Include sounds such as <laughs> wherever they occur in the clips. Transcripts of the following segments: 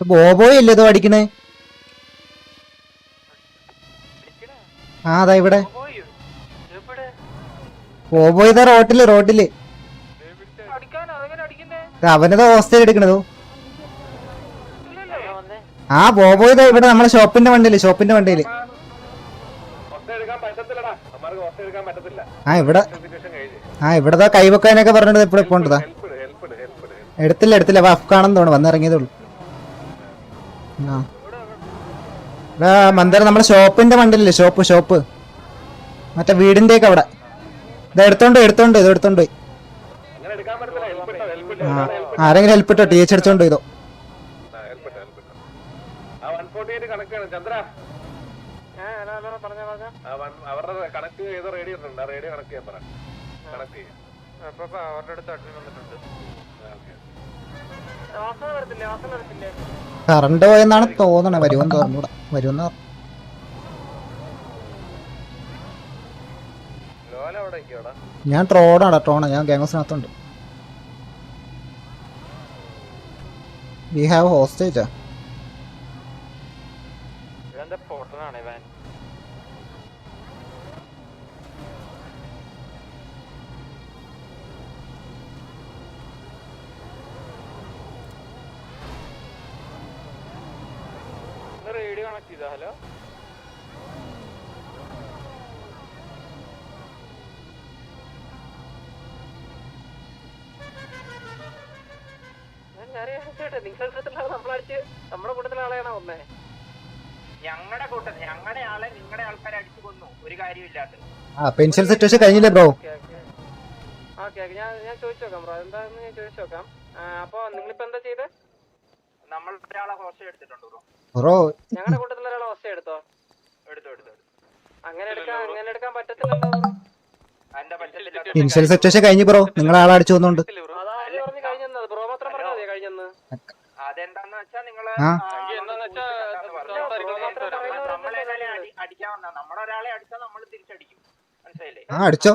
ബോബോയ് അല്ലേ ഇതോ അടിക്കണേ ആ അതാ ഇവിടെ. ബോബോയ് ഇതാ റോട്ടിൽ റോട്ടിൽ. അവനതാ ഹോസ്റ്റൽ എടുക്കണതോ. ആ ബോബോയ് ഇതാ ഇവിടെ നമ്മളെ ഷോപ്പിന്റെ വണ്ടിയിൽ ഷോപ്പിന്റെ വണ്ടിയിൽ. ആ ഇവിടെ. ആ ഇവിടെ കൈവെക്കാനൊക്കെ പറഞ്ഞിട്ട് എപ്പോഴും പോണ്ടതാ എടുത്തില്ല എടുത്തില്ല. അഫ്ഗാണെന്ന് തോന്നുന്നു. വന്നിറങ്ങിയതേ ഉള്ളൂ. മന്ദാരം നമ്മുടെ ഷോപ്പിന്റെ മണ്ടിലല്ലേ ഷോപ്പ് ഷോപ്പ് മറ്റേ വീടിന്റെ ഒക്കെ അവിടെ ഇത് എടുത്തോണ്ട് എടുത്തോണ്ട് ഇത് എടുത്തോണ്ട് ആരെങ്കിലും ഹെൽപ്പ് ഇട്ടോ ടീച്ചർ എടുത്തോണ്ട് ചെയ്ത റേഡിയോ കണക്ട് ചെയ്യാൻ പറ അവരുടെ അടുത്ത് അഡ്മിൻ വന്നിട്ടുണ്ട് കറണ്ട് പോയെന്നാണ് തോന്നണേ. വരുമെന്ന് തോന്നൂടാ വരുമെന്ന് നിൽക്കോടാ ഞാൻ ട്രോണാടാ ട്രോണ ഞാൻ ഗാങ്സിനകത്തുണ്ട്. വി ഹാവ് ഹോസ്റ്റേജാ റേഡിയോ കണക്ട് ചെയ്താ ഹലോ? നമ്മുടെ കൂട്ടത്തിലെ ആളെയാണോ വന്നേ? ഞങ്ങളുടെ കൂട്ടത്തിൽ ഞങ്ങളുടെ ആളെ നിങ്ങളുടെ ആൾക്കാരെ അടിച്ചു കൊന്നു. ഒരു കാര്യമില്ലാണ്ട് ആ പെൻഷൻ സിറ്റുവേഷൻ കഴിഞ്ഞില്ലേ ബ്രോ? ഓക്കെ ഞാൻ ഞാൻ ചോദിച്ചു നോക്കാം ബ്രോ. എന്താന്ന് ഞാൻ ചോദിച്ചു നോക്കാം. അപ്പോ അപ്പൊ നിങ്ങളിപ്പോ എന്താ ചെയ്തേ? നമ്മൾ ഒരാളെ ഹോസ്റ്റൽ എടുത്തിട്ടുണ്ട് ബ്രോ. ബ്രോ ഞങ്ങളുടെ കൂട്ടത്തിൽ ഒരാൾ അവസ്ഥ എടുത്തോ? എടുത്തു എടുത്തു. അങ്ങനെ എടുക്കാൻ അങ്ങനെ എടുക്കാൻ പറ്റത്തില്ലല്ലോ സിറ്റുവേഷൻ കഴിഞ്ഞു ബ്രോ നിങ്ങൾ ആളെ അടിച്ചു വന്നോണ്ട്. നമ്മളെ അടിക്കാൻ വന്ന നമ്മളൊരാളെ അടിച്ചാൽ നമ്മൾ തിരിച്ചടിക്കും. ആ അടിച്ചോ.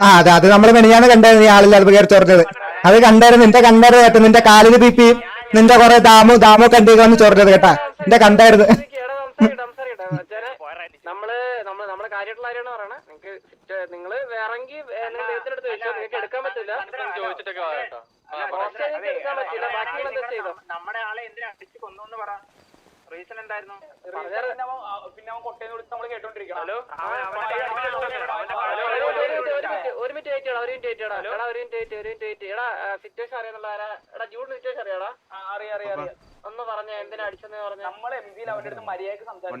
ആ അതെ അത് നമ്മൾ മെനിയാണ് കണ്ടായിരുന്നു ഈ ആളില്ലാതെ കയറി ചൊറഞ്ഞത്. അത് കണ്ടായിരുന്നു നിന്റെ കണ്ടായിരുന്നു കേട്ടോ നിന്റെ കാലിന് പിപ്പിയും നിന്റെ കുറെ ദാമു ദാമു കണ്ടിക്ക് വന്ന് ചൊറഞ്ഞത് കേട്ടാ. നിന്റെ കണ്ടായിരുന്നു. നമ്മൾ നമ്മൾ നമ്മളെ കാര്യമായിട്ടുള്ള കാര്യമാണ് പറയണേ. നിങ്ങക്ക് നിങ്ങൾ വേറെങ്കിൽ എടുക്കാൻ പറ്റില്ല. ചോദിച്ചിട്ടൊക്കെ നമ്മുടെ ആളെ എന്തിനാ അടിച്ചു കൊന്നു എന്ന് പറ. റീസൺ എന്തായിരുന്നു? പിന്നെ അവൻ കൊട്ടേന്ന് വിളിച്ച് നമ്മൾ കേട്ടോണ്ടിരിക്കണം. ഹലോ? ഒരു മിനിറ്റ് വെയിറ്റ് ഒരു മിനിറ്റ് എടാ ഒരു മിനിറ്റ് വെയിറ്റ് ഒരു മിനിറ്റ് വെയിറ്റ് എടാ സിറ്റുവേഷൻ അറിയാന്നുള്ള എടാ ജൂൺ സിറ്റുവേഷൻ അറിയാടാ. അറിയാം അറിയാം അറിയാം. ഒന്ന് പറഞ്ഞ എന്തിനാ അടിച്ചെന്ന് പറഞ്ഞ. നമ്മൾ എം ജിയിൽ അവന്റെ അടുത്ത് മര്യാദയ്ക്ക് സംസാരിച്ചത്.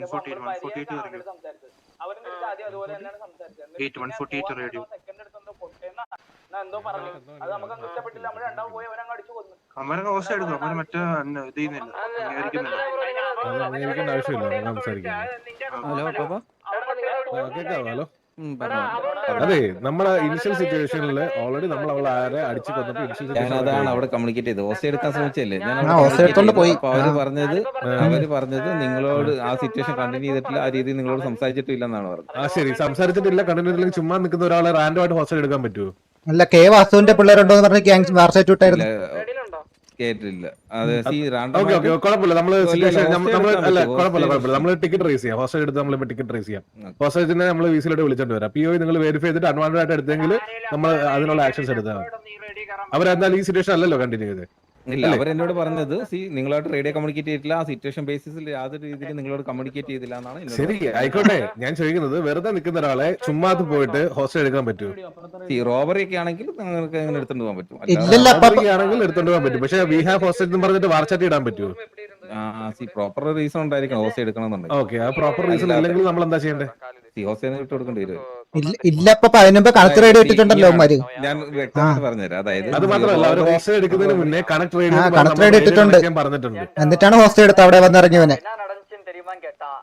അവരുടെ അടുത്ത് ആദ്യം അതുപോലെ തന്നെയാണ് സംസാരിച്ചത്. എന്തോ പറഞ്ഞു. അത് നമുക്ക് ഇഷ്ടപ്പെട്ടില്ല. നമ്മൾ രണ്ടാമത് പോയി അടിച്ചു കൊന്നു. കോസ് അവന് മറ്റേ അംഗീകരിക്കുന്നില്ല. ആവശ്യമില്ല. ഹലോ പാപ്പ? ഹലോ? അതെ നമ്മളെ ഇനിഷ്യൽ സിറ്റുവേഷനിൽ ഓൾറെഡി നമ്മൾ അവളെ ആരെ അടിച്ചു കൊന്നപ്പോ ഇനിഷ്യൽ ഞാൻ അതാണ് അവിടെ കമ്മ്യൂണിക്കേറ്റ് ചെയ്തത്. ഓസ എടുക്കാൻ ശ്രമിച്ചല്ലേ ഞാൻ എടുത്തോണ്ട് പോയി. അവർ. പറഞ്ഞത് അവർ പറഞ്ഞത് നിങ്ങളോട് ആ സിറ്റുവേഷൻ കണ്ടിന്യൂ ചെയ്തിട്ടില്ല. ആ രീതിയിൽ നിങ്ങളോട് സംസാരിച്ചിട്ടില്ല എന്നാണ് പറഞ്ഞത്. ആ ശരി. സംസാരിച്ചിട്ടില്ല. കണ്ടിന്യൂ ചുമ്മാ നിൽക്കുന്ന ഒരാളെ റാൻഡം ആയിട്ട് ഹോസ്റ്റൽ എടുക്കാൻ പറ്റുമോ അല്ല കെ വാസുവിന്റെ പിള്ളേരുണ്ടോ എന്ന് പറഞ്ഞ് ഗ്യാങ് വാർസൈറ്റ് വിട്ടായിരുന്നു. റെഡിയിലുണ്ടോ കേട്ടില്ല അത് സി ഓക്കെ ഓക്കെ കുഴപ്പമില്ല. നമ്മൾ ഇല്ല, സിറ്റുവേഷൻ hostel നമ്മൾ എടുക്കാൻ അല്ല പറ്റുമോ? കുഴപ്പമില്ല hostel കുഴപ്പമില്ല. നമ്മൾ ടിക്കറ്റ് റേസ് ചെയ്യാം. ഹോസ്റ്റൽ എടുത്ത് നമ്മൾ ടിക്കറ്റ് റേസ് ചെയ്യാം. ഉം. ഹോസ്റ്റലിനെ നമ്മൾ വിസിലോട്ട് വിളിച്ചോണ്ട് വരാം. പി ഒ നിങ്ങൾ വെരിഫൈ ചെയ്തിട്ട് അഡ്വാൻസ് ആയിട്ട് എടുത്തെങ്കിൽ നമ്മൾ അതിനുള്ള ആക്ഷൻസ് എടുത്താൽ. അവരെന്തായാലും ഈ സിറ്റുവേഷൻ അല്ലല്ലോ കണ്ടിന്യൂ ചെയ്ത്. ഇല്ല അവരെന്നോട് പറഞ്ഞത് സി നിങ്ങളോട് റേഡിയോ കമ്മ്യൂണിക്കേറ്റ് ചെയ്തിട്ടില്ല. ആ സിറ്റുവേഷൻ ബേസിസിൽ യാതൊരു രീതിയിൽ നിങ്ങളോട് കമ്മ്യൂണിക്കേറ്റ് ചെയ്തില്ല എന്നാണ് എന്നോട് ശരി ആയിക്കോട്ടെ. ഞാൻ ചോദിക്കുന്നത് വെറുതെ നിൽക്കുന്ന ഒരാളെ ചുമ്മാ പോയിട്ട് ഹോസ്റ്റൽ എടുക്കാൻ പറ്റുമോ? ഈ റോബറി ഒക്കെ ആണെങ്കിൽ നിങ്ങൾക്ക് അങ്ങനെ എടുത്തോണ്ട് പോകാൻ പറ്റും. ഇല്ലല്ല, അപ്പൊ- Robbery ആണെങ്കിൽ എടുത്തോണ്ട് പോകാൻ പറ്റും. പക്ഷേ വി ഹാവ് ഹോസ്റ്റൽ എന്ന് പറഞ്ഞിട്ട് വാർച്ചാട്ടി ഇടാൻ പറ്റുമോ? സി പ്രോപ്പർ റീസൺ ഉണ്ടായിരിക്കണം ഹോസ്റ്റേ എടുക്കണം എന്നുണ്ടെങ്കിൽ ഓക്കെ ആ പ്രോപ്പർ റീസൺ ഇല്ലെങ്കിൽ നമ്മൾ എന്താ ചെയ്യേണ്ടത് സി ഹോസ്റ്റ് വിട്ട് കൊടുക്കേണ്ടി വരും. ഇല്ല ഇല്ല ഇപ്പൊ അതിനുമ്പ് കണക്ക് റേഡിയോ ഇട്ടിട്ടുണ്ടല്ലോ അവന്മാര് ഞാൻ വ്യക്തമായിട്ട് പറഞ്ഞുതരാം അതായത് അത് മാത്രമല്ല അവർ ഹോസ്റ്റൽ എടുക്കുന്നതിന് മുന്നേ കണക്ട് റേഡിയോ ആ, connect radio ഇട്ടിട്ടുണ്ട്. പറഞ്ഞിട്ടുണ്ട് എന്നിട്ടാണ് ഹോസ്റ്റൽ എടുത്ത് അവിടെ വന്നിറങ്ങിയവനെ என்ன நடந்துச்சுன்னு தெரியுமான்னு கேட்டான்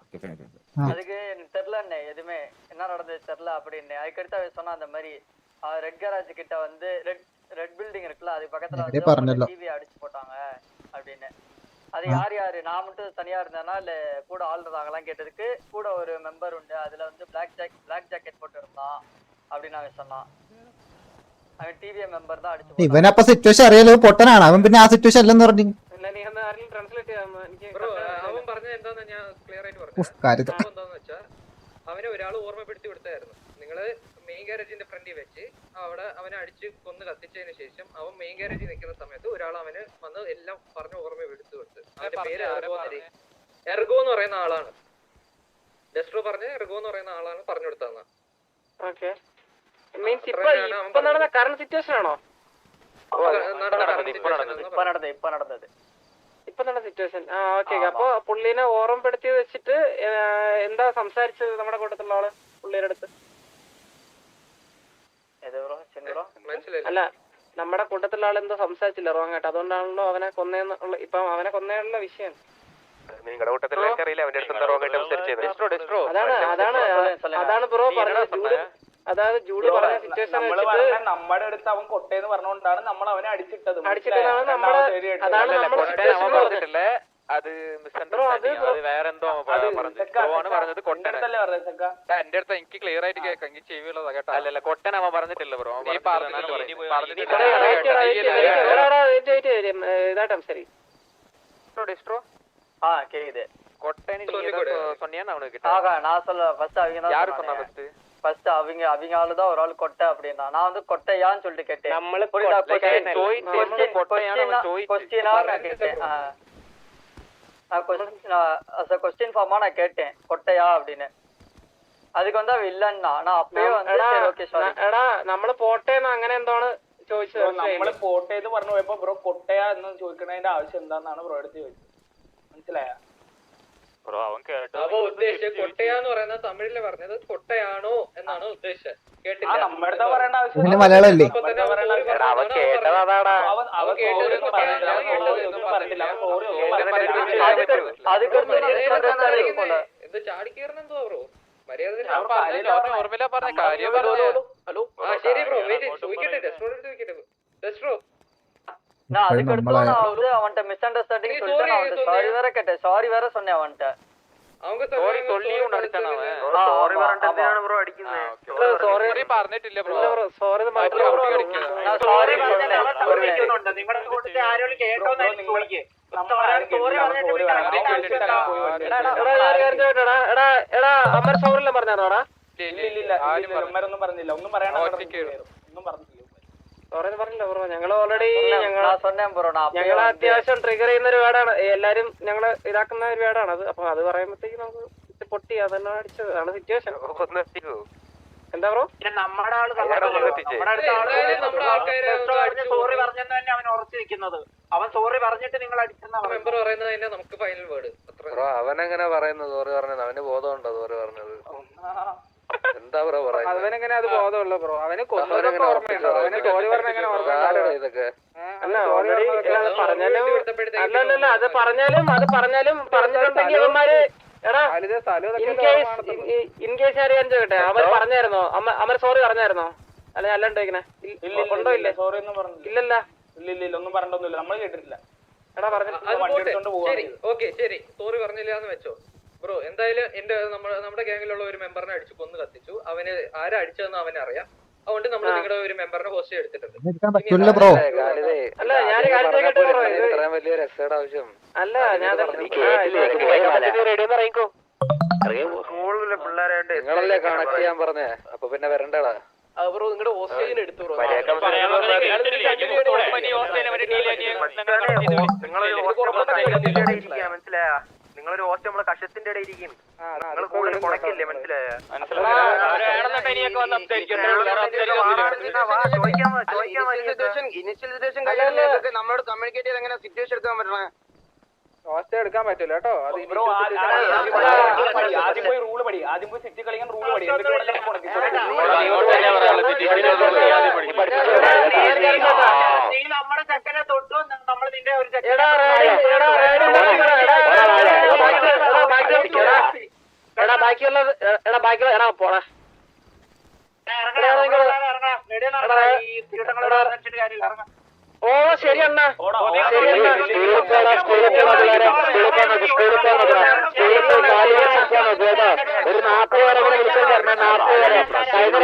ஆ. அதுக்கு எனக்கு தெரியலண்ணே எதுவுமே என்ன நடந்தது தெரியல அப்படின்னு அதுக்கடுத்து அவன் சொன்னா அந்த மாதிரி ரெட் கேராஜ் கிட்ட வந்து ரெட் ரெட் பில்டிங் இருக்குல்ல அது பக்கத்துல அப்படியே வந்து പറഞ്ഞല്ലോ. டிவி அடிச்சு போட்டாங்க அப்படின்னு அது யார் யாரு நான் மட்டும் தனியா இருந்தேனா இல்ல கூட ஆள் இருந்தாங்களாம் கேட்டதுக்கு கூட ஒரு மெம்பர் உண்டு அதுல வந்து பிளாக் ஜாக் பிளாக் ஜாக்கெட் போட்டு இருந்தான் அப்படின்னு அவன் சொன்னான் അവൻ ടി വി എ മെമ്പർ தான் அடிச்சு போட்டான். ഇവനപ്പൊ സിറ്റുവേഷൻ അറിയാലോ പൊട്ടനാണ് അവൻ പിന്നെ ആ സിറ്റുവേഷൻ അല്ലെന്ന് പറഞ്ഞു അല്ല നീ ഒന്ന് ആരെങ്കിലും ട്രാൻസ്ലേറ്റ് ചെയ്യാമോ എനിക്ക് അവൻ പറഞ്ഞ എന്താന്ന് ഞാൻ ക്ലിയർ ആയിട്ട് പറഞ്ഞു ഉഫ്, കാര്യത്തിൽ സംഭവം എന്താന്ന് വെച്ചാൽ അവനെ ഒരാൾ ഓർമ്മപ്പെടുത്തി കൊടുത്തായിരുന്നു നിങ്ങള് മെയിൻ ഗാരേജിന്റെ ഫ്രണ്ടിൽ വെച്ച് അവിടെ അവനെ അടിച്ച് കൊന്ന് കത്തിച്ചതിന് ശേഷം അവൻ മെയിൻ ഗാരേജിൽ നിൽക്കുന്ന സമയത്ത് ഒരാൾ അവന് വന്ന് എല്ലാം പറഞ്ഞ് ഓർമ്മപ്പെടുത്തി കൊടുത്ത്. അവന്റെ പേര് എർഗോ എന്ന് പറയുന്ന ആളാണ്. ഡെസ്ട്രോ പറഞ്ഞ എർഗോ എന്ന് പറയുന്ന ആളാണ് പറഞ്ഞു കൊടുത്തതെന്ന്. ഇപ്പൊ ഇപ്പൊ നടന്ന സിറ്റുവേഷൻ ആണോ? ഇപ്പൊ നടന്നത് ഇപ്പൊ നടന്നത് ഇപ്പൊ നടന്ന സിറ്റുവേഷൻ ആ ഓക്കെ അപ്പൊ പുള്ളീനെ ഓർമ്മപ്പെടുത്തി വെച്ചിട്ട് എന്താ സംസാരിച്ചത് നമ്മുടെ കൂട്ടത്തിലുള്ള ആൾ പുള്ളിയുടെ അടുത്ത് ഏത് ബ്രോ ചെന്നു ബ്രോ മനസ്സിലായില്ല അല്ല നമ്മുടെ കൂട്ടത്തിലുള്ള ആളെന്തോ എന്തോ സംസാരിച്ചില്ല റോങ് ആയിട്ട് അതുകൊണ്ടാണല്ലോ അവനെ കൊന്നേന്നുള്ള ഇപ്പൊ അവനെ കൊന്നേനുള്ള വിഷയം. നിങ്ങളുടെ അറിയില്ല അവന്റെ അടുത്ത് സംസാരിച്ചത്. അതാണ് അതാണ് അതാണ് ബ്രോ പറഞ്ഞത്. അതായത് ജൂഡ് പറഞ്ഞ സിറ്റുവേഷൻ വെച്ചിട്ട് നമ്മുടെ അടുത്ത് അവൻ കൊട്ടേന്ന് പറഞ്ഞുകൊണ്ടാണ് നമ്മൾ അവനെ അടിച്ചിട്ടത് അടിച്ചിട്ടതാണ് നമ്മുടെ അതാണ് നമ്മുടെ അത് ബ്രോ അത് ബ്രോ വേറെ എന്തോ ആണ് പറഞ്ഞത് കൊട്ടന അല്ലേ പറഞ്ഞത് ചെക്ക എന്റെ അടുത്ത് എനിക്ക് ക്ലിയർ ആയിട്ട് കേൾക്കാം എനിക്ക് ചെവിയുള്ളതാ കേട്ടോ അല്ലല്ല കൊട്ടൻ അവൻ പറഞ്ഞിട്ടില്ല ബ്രോ ഇതായിട്ടും ശരി ഡിസ്ട്രോ ஆ கேக்குது கொட்டை நீங்க சொன்னியா அவனுக்கு ஆகா நான் சொல்ல ஃபர்ஸ்ட் அவங்க தான் யாரு சொன்னா சொன்னாங்க. ஃபர்ஸ்ட் ஃபர்ஸ்ட் அவங்க அவங்க ஆளு தான் ஒரு ஆள் கொட்டை அப்படின்னா நான் வந்து கொட்டையான்னு சொல்லிட்டு கேட்டேன் നമ്മള് புரியுதா കൊട്ട- கொஸ்டினா நான் கேட்டேன் ஆ. நான் கொஸ்டின் கொஸ்டின் ஃபார்மா நான் கேட்டேன் கொட்டையா அப்படின்னு அதுக்கு வந்து அவ இல்லன்னா நான் அப்பயே வந்து എടാ சரி ஓகே சாரி ന- എടാ നമ്മള് പോട്ടേന്ന് അങ്ങനെ എന്താണ് ചോദിച്ചത് നമ്മള് കോട്ടയെന്ന് പറഞ്ഞു പോയപ്പോ ബ്രോ കൊട്ടയാ എന്ന് ചോദിക്കണതിന്റെ ആവശ്യം എന്താന്നാണ് ബ്രോ അടുത്ത് ചോദിച്ചത് മനസ്സിലായ ബ്രോ അവൻ കേട്ടോ അപ്പൊ ഉദ്ദേശിച്ചത് കൊട്ടയാന്ന് പറയുന്നത് തമിഴിൽ കൊട്ടയാണോ എന്നാണ് ഉദ്ദേശിച്ചത്. മലയാളല്ലേ ബ്രോ? മര്യാദ ഹലോ? ശരി ബ്രോ വെയിറ്റ് ചോദിക്കട്ടെ ടെസ്റ്റ് ബ്രോ. நான் அதுக்கு அடுத்து நம்மள- நான் வந்து அவன்கிட்ட மிஸ் அண்டர்ஸ்டாண்டிங் நீ சொல்லிட்டு நான் sorry அவன்கிட்ட சாரி வேற கேட்டேன் சாரி வேற சொன்னேன் அவன்கிட்ட அவங்க സോറി തൊള്ളിയും അടിച്ചാണ് അവൻ ஆ, സോറി ஆமா, പറഞ്ഞിട്ട് ஆமா. എന്തിനാണ് ബ്രോ അടിക്കുന്നത് സോറി പറഞ്ഞിട്ടില്ല ബ്രോ സോറി நான் சாரி ചോദിക്കുന്നുണ്ട് നിങ്ങളുടെ കൂട്ടത്തിൽ ആരോടും കേട്ടോ സോറി എടാ എടാ എടാ അമർ സോറില്ല പറഞ്ഞാടാ ഒന്നും പറഞ്ഞില്ല ഒന്നും പറയാൻ ഒന്നും പറഞ്ഞില്ല ഞങ്ങൾ ഓൾറെഡി ഞങ്ങൾ അത്യാവശ്യം ട്രിഗർ ചെയ്യുന്ന ഒരു വേടാണ് എല്ലാരും ഞങ്ങൾ ഇതാക്കുന്ന ഒരു വേടാണ് അത്. അപ്പൊ അത് പറയുമ്പോഴത്തേക്ക് നമുക്ക് പൊട്ടി അതന്നെ അടിച്ചത്. അതാണ് സിറ്റുവേഷൻ എന്താ പറയുക നമ്മുടെ ആൾ സോറി പറഞ്ഞെന്ന് തന്നെ അവൻ ഉറച്ചു നിൽക്കുന്നത് അവൻ സോറി പറഞ്ഞിട്ട് നിങ്ങൾ മെമ്പർ പറയുന്നത്. തന്നെ നമുക്ക് ഫൈനൽ വേർഡ് അവൻ എങ്ങനെ പറയുന്നത്? സോറി പറഞ്ഞത്. അവന് ബോധമുണ്ടോ? സോറി പറഞ്ഞത്. എന്താ ബ്രോ പറയുന്നത് അവനെങ്ങനെ അത് ബോധമുള്ള ബ്രോ അവന് കൊന്നതൊക്കെ ഓർമ്മയുണ്ടോ? അവന് പറഞ്ഞ എങ്ങനെ ഓർമ്മ ഇതൊക്കെ അല്ല ഓൾറെഡി പറഞ്ഞാലും അല്ല അല്ല അല്ല അത് പറഞ്ഞാലും അത് പറഞ്ഞാലും പറഞ്ഞിട്ടുണ്ടെങ്കിൽ ഇവന്മാര്. എടാ ഇൻ കേസ് അറിയാൻ ചോദിക്കട്ടെ? അവർ പറഞ്ഞായിരുന്നോ? അമ്മ അമർ സോറി പറഞ്ഞായിരുന്നോ? അല്ല ഉണ്ടോ ഇല്ലേ സോറി ഒന്നും പറഞ്ഞില്ല. ഇല്ലല്ല. ഇല്ല ഒന്നും പറഞ്ഞിട്ടൊന്നുമില്ല. നമ്മൾ കേട്ടിട്ടില്ല. എടാ പറഞ്ഞു ശരി ഓക്കെ ശരി. സോറി പറഞ്ഞില്ല എന്ന് വെച്ചോ. ബ്രോ എന്തായാലും എന്റെ നമ്മുടെ നമ്മുടെ ഗ്യാങ്ങിലുള്ള ഒരു മെമ്പറിനെ അടിച്ച് കൊന്ന് കത്തിച്ചു അവന് ആരാ അടിച്ചതെന്ന് അവനെ അറിയാം അതുകൊണ്ട് നമ്മൾ നിങ്ങളുടെ ഒരു മെമ്പറിനെ ഹോസ്റ്റ് എടുത്തിട്ടുണ്ട് എടുക്കാൻ ബ്രോ അല്ല ഞാൻ കാര്യം ചോദിക്കട്ടെ ബ്രോ ഇത് ഇത്രയും വലിയ രക്ഷയുടെ ആവശ്യം അല്ല ഞാൻ സ്കൂളിലെ നിങ്ങളല്ലേ കണക്ട് ചെയ്യാൻ പറഞ്ഞേ അപ്പൊ പിന്നെ വരണ്ടടാ ബ്രോ നിങ്ങളുടെ ഹോസ്റ്റലിന് എടുത്തു ബ്രോ മനസ്സിലായ നിങ്ങളൊരു ഓസ്റ്റ് നമ്മളെ കഷത്തിന്റെ ഇടയിൽ ഇരിക്കും. നിങ്ങൾ കൂടുതൽ കുണക്കില്ലേ മനസ്സിലായ? നമ്മളോട് കമ്മ്യൂണിക്കേറ്റ് ചെയ്ത് എങ്ങനെ സിറ്റുവേഷൻ എടുക്കാൻ പറ്റണേ? ഹോസ്റ്റൽ എടുക്കാൻ പറ്റില്ല കേട്ടോ അത് ആദ്യം പോയി റൂൾ പടി ആദ്യം പോയി സിറ്റി കളിക്കാൻ റൂൾ പടി നമ്മുടെ ചക്കനെ തൊട്ടു. നമ്മൾ നിന്റെ ഒരു ചക്കനെ എടാ റേഡി എടാ ബാക്കിയുള്ള എടാ പോടാ ഓ ശരി അണ്ണ ശരി അണ്ണ ഒരു നാപ്പത് പേരെ കൂടെ വിളിച്ചോണ്ട് വരണം നാപ്പത് പേരെ കഴിഞ്ഞ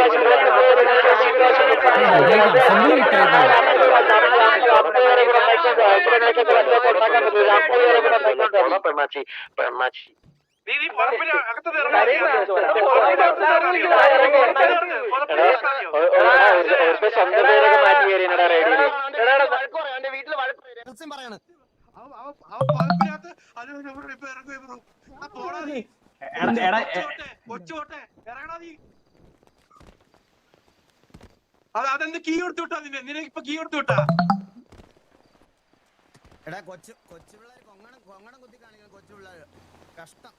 പ്രാവശ്യം പെണ്ണാച്ചി പെണ്ണാച്ചി നീ നീ പുറപ്പിൽ അകത്ത് സ്വന്തം പേരൊക്കെ മാറ്റി അതെന്ത് കീ കൊടുത്തു വിട്ടാ നിന്നെ? നിനക്ക് ഇപ്പൊ കീ കൊടുത്തു വിട്ടാ? എടാ കൊച്ചു കൊച്ചു പിള്ളേർ കൊങ്ങണം കൊങ്ങണം കുത്തി കാണിക്കണം കൊച്ചു പിള്ളേർ കഷ്ടം.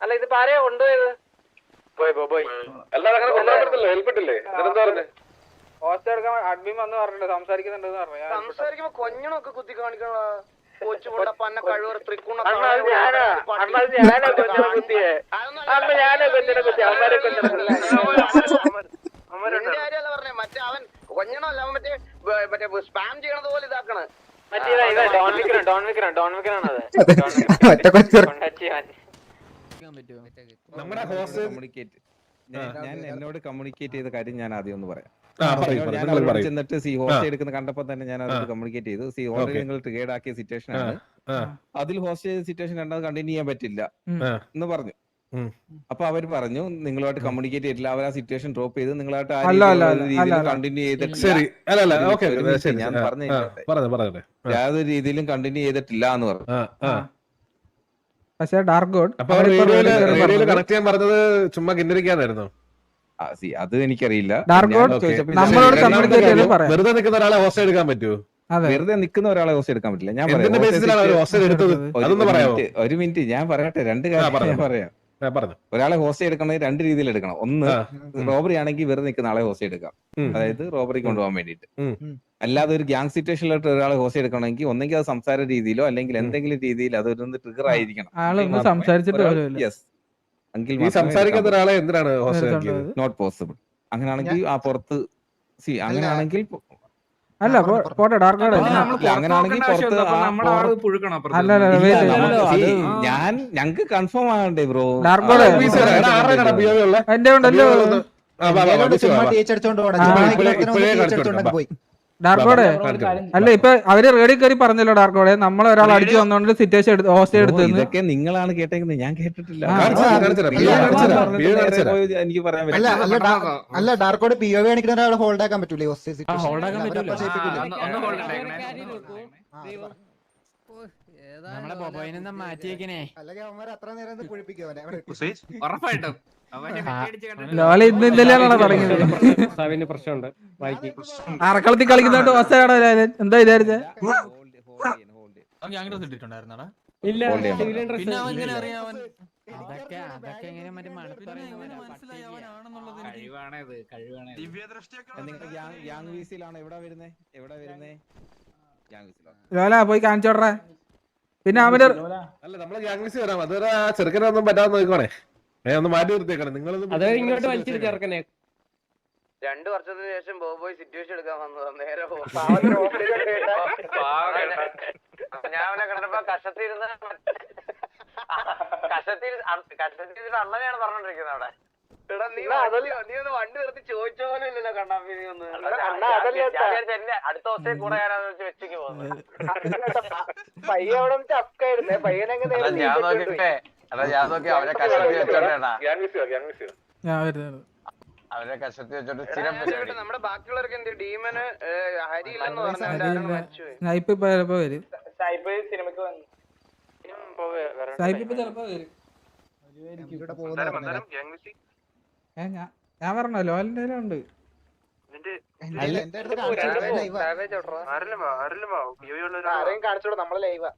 അല്ല ഇത് ആരെയാ കൊണ്ടുപോയത് പോയി പോയി പോയി. അല്ലാതെ അങ്ങനെ കൊണ്ടുപോകാൻ പറ്റത്തില്ല? ഹെൽപ്പിട്ടില്ലേ എന്നിട്ടെന്താ പറഞ്ഞേ എടുക്കാൻ അഡ്മിൻ വന്ന് പറഞ്ഞിട്ട് സംസാരിക്കുന്നുണ്ടെന്ന് പറഞ്ഞു. ഞാൻ സംസാരിക്കുമ്പോ കൊഞ്ഞണൊക്കെ കുത്തി കാണിക്കണ പന്ന കഴിവർ തൃക്കുണ കാര്യമല്ല പറഞ്ഞേ. മറ്റേ അവൻ കൊഞ്ഞണല്ല അവൻ മറ്റേ സ്പാം ചെയ്യണത് പോലെ ഇതാക്കണ. <laughs> നമ്മുടെ ഹോസ്റ്റ് കമ്മ്യൂണിക്കേറ്റ് ഞാൻ എന്നോട് കമ്മ്യൂണിക്കേറ്റ് ചെയ്ത കാര്യം ഞാൻ ആദ്യം ഒന്ന് പറയൂ. ഞാൻ ചെന്നിട്ട് സി ഹോസ്റ്റ് എടുക്കുന്ന കണ്ടപ്പോ തന്നെ ഞാൻ അത് കമ്മ്യൂണിക്കേറ്റ് ചെയ്തു. സി ഹോസ്റ്റ് നിങ്ങൾ ട്രിഗേഡ് ആക്കിയ സിറ്റുവേഷൻ ആണ്. അതിൽ ഹോസ്റ്റ് ചെയ്ത സിറ്റുവേഷൻ രണ്ടാമത് കണ്ടിന്യൂ ചെയ്യാൻ പറ്റില്ല എന്ന് പറഞ്ഞു. അപ്പൊ അവർ പറഞ്ഞു നിങ്ങളുമായിട്ട് കമ്മ്യൂണിക്കേറ്റ് ചെയ്തില്ല അവർ ആ സിറ്റുവേഷൻ ഡ്രോപ്പ് ചെയ്ത് നിങ്ങളായിട്ട് അല്ല, അല്ല, അല്ല, കണ്ടിന്യൂ ചെയ്തിട്ടില്ല. ഞാൻ പറഞ്ഞു യാതൊരു രീതിയിലും കണ്ടിന്യൂ ചെയ്തിട്ടില്ല എന്ന് പറഞ്ഞു. പക്ഷേ ഡാർക്ക് ഗോഡ് അവർ കണക്ട് ചെയ്യാൻ പറഞ്ഞത് ചുമ്മാ കിന്നരിക്കാനായിരുന്നു. അത് എനിക്കറിയില്ല. വെറുതെ നിൽക്കുന്ന ഒരാളെ ഹോസ്റ്റ് എടുക്കാൻ പറ്റുമോ അതെ. വെറുതെ നിൽക്കുന്ന ഒരാളെ ഹോസ്റ്റ് എടുക്കാൻ പറ്റില്ല. ഞാൻ പറയാം. എന്തിന്റെ hostage ഹോസ്റ്റ് എടുത്തത്? ഒരു- മിനിറ്റ് ഞാൻ പറയട്ടെ രണ്ട് കാര്യം. ഞാൻ പറയാം. പറഞ്ഞു. ഒരാളെ ഹോസ്റ്റ് എടുക്കണമെങ്കിൽ രണ്ട് രീതിയിൽ എടുക്കണം. ഒന്ന് റോബറി ആണെങ്കിൽ വെറുതെ നിൽക്കുന്ന ആളെ ഹോസ്റ്റ് എടുക്കാം. അതായത് റോബറി കൊണ്ടുപോകാൻ വേണ്ടിട്ട് അല്ലാതെ ഒരു ഗ്യാങ് സിറ്റുവേഷനിലോട്ട് ഒരാളെ ഹോസ്റ്റ് എടുക്കണമെങ്കിൽ ഒന്നെങ്കിൽ അത് സംസാര രീതിയിലോ അല്ലെങ്കിൽ എന്തെങ്കിലും രീതിയിൽ അതൊരു ട്രിഗർ ആയിരിക്കണം യെസ് എങ്കിൽ ഈ സംസാരിക്കാത്ത ഒരാളെ എന്തിനാണ് നോട്ട് പോസിബിൾ അങ്ങനെയാണെങ്കിൽ ആ പുറത്ത് സി അങ്ങനെയാണെങ്കിൽ അല്ല പോട്ടെ ഡാർക്ക് അങ്ങനെയാണെങ്കിൽ പുറത്ത് ഞാൻ ഞങ്ങക്ക് കൺഫേം ആകണ്ടേ ബ്രോ ഡാർക്ക് എന്റെ ഉണ്ടല്ലോ. പോയി. ഡാർക്ക് ഗോഡ് അല്ല ഇപ്പൊ അവർ റേഡി കയറി പറഞ്ഞല്ലോ ഡാർക്കോടെ നമ്മൾ ഒരാൾ അടിച്ചു വന്നോണ്ട് സിറ്റുവേഷൻ എടുത്ത് ഹോസ്റ്റ് എടുത്ത് ഇതൊക്കെ നിങ്ങളാണ് കേട്ടേക്കുന്നത്. ഞാൻ കേട്ടിട്ടില്ല. എനിക്ക് പറയാൻ അല്ല പറ്റില്ല ഡാർക്കോട് പി ഒ കാണിക്കുന്ന ഒരാൾ ഹോൾഡ് ആക്കാൻ പറ്റൂലേ നമ്മളെ ബൊബോയിനെ മാറ്റിയേക്കണേ. അല്ലെങ്കിൽ അവന്മാർ അത്ര നേരം കുഴിപ്പിക്കും ഉറപ്പായിട്ടും. ലോല ഇന്ന് ഇന്നലെയാണോ തുടങ്ങിയത്. സവിന് പ്രശ്നമുണ്ട്. വായിക്കും. അറക്കളത്തിൽ കളിക്കുന്നോണ്ട് ഹോസ്റ്റാണോ എന്താ വിചാരിച്ച ഇല്ല പിന്നെ അവൻ എങ്ങനെ അറിയാം അവൻ? അതൊക്കെ അതൊക്കെ എങ്ങനെ മറ്റേ ദിവ്യദൃഷ്ടിയൊക്കെ നിങ്ങൾ യാങ് എവിടെ വരുന്നേ? എവിടെ വരുന്നേ? ലോല പോയി കാണിച്ചോട്ടെ. പിന്നെ അവർ അല്ല നമ്മൾ ഗ്യാങ്സ് വരാം. അതുവരെ ആ ചെറുക്കനൊന്നും പറ്റാതെ നോക്കണേ ഒന്ന് മാറ്റി നിർത്തിയേക്കണം. നിങ്ങൾ അത് ഇങ്ങോട്ട് വലിച്ചിട്ട് ചേർക്കണേ. രണ്ടു വർഷത്തിന് ശേഷം ബോബോയ് സിറ്റുവേഷൻ എടുക്കാൻ വന്നതാ നേരെ <laughs> ഞാൻ അവനെ കണ്ടപ്പോ കഷത്തിരുന്ന കഷത്തിൽ കഷത്തിരുന്നിട്ട് അണ്ണനെയാണ് പറഞ്ഞോണ്ടിരിക്കുന്നത് അവിടെ. അടുത്ത ദിവസം കൂടെ ഞാനാന്ന് വെച്ച് വെച്ചേക്ക് പോകുന്നത്. പയ്യ അവിടെ ഞാൻ പറഞ്ഞല്ലോ അവരെ കഷത്തി വെച്ചോണ്ടേടാ ഞാൻ വരുന്നത് അവരെ കഷത്തി വെച്ചോണ്ട് സ്ഥിരം നമ്മുടെ ബാക്കിയുള്ളവർക്ക് എന്ത് ഡീമന് ഹരി ഇല്ലെന്ന് ഞാൻ- പറഞ്ഞോ ലോലിന്റെ ഉണ്ട്. കാണിച്ചോളൂ നമ്മളെ ലൈവാ